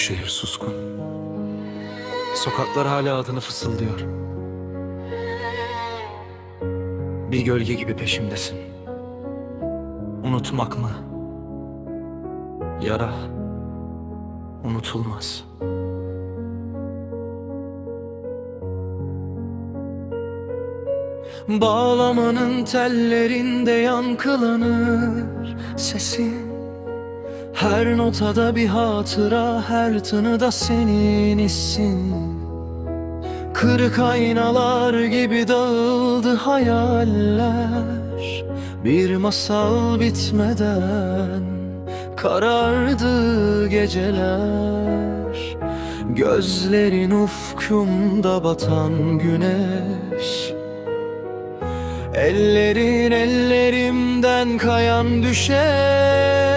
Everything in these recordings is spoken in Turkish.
şehir suskun. Sokaklar hala adını fısıldıyor. Bir gölge gibi peşimdesin. Unutmak mı? Yara unutulmaz. Bağlamanın tellerinde yankılanır sesin Her notada bir hatıra, her tınıda senin hissin Kırık aynalar gibi dağıldı hayaller. Bir masal bitmeden karardı geceler. Gözlerin ufkumda batan güneş. Ellerin ellerimden kayan düşer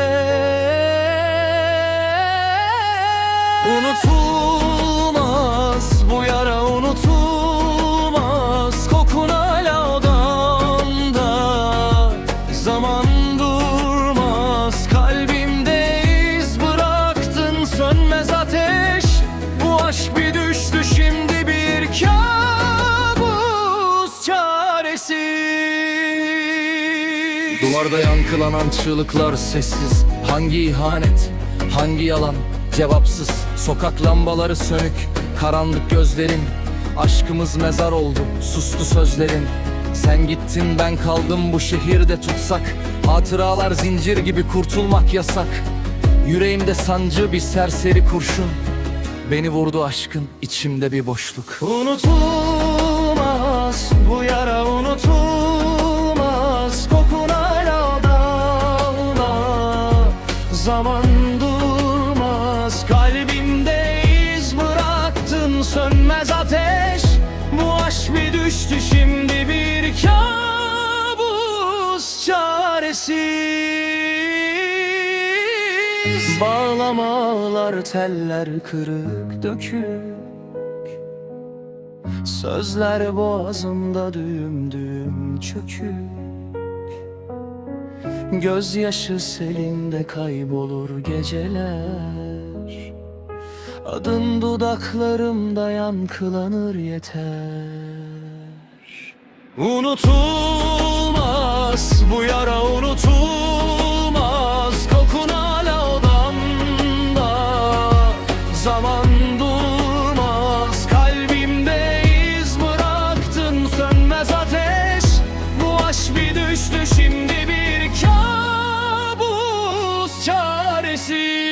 Duvarda yankılanan çığlıklar sessiz. Hangi ihanet, hangi yalan? Cevapsız. Sokak lambaları sönük, karanlık gözlerin. Aşkımız mezar oldu, sustu sözlerin. Sen gittin ben kaldım bu şehirde tutsak. Hatıralar zincir gibi kurtulmak yasak. Yüreğimde sancı bir serseri kurşun. Beni vurdu aşkın içimde bir boşluk. Unutulmaz Zaman durmaz. Kalbimde iz bıraktın Sönmez ateş. Bu aşk bir düştü şimdi bir kabus çaresiz. Bağlamalar teller kırık dökük. Sözler boğazımda düğüm düğüm çökük Gözyaşı selimde kaybolur geceler. Adın dudaklarımda yankılanır yeter. Unutulmaz bu yara unutulmaz. Kokun hala odamda. Zaman durmaz. Kalbimde iz bıraktın Sönmez ateş. Bu aşk bir düştü şimdi çaresiz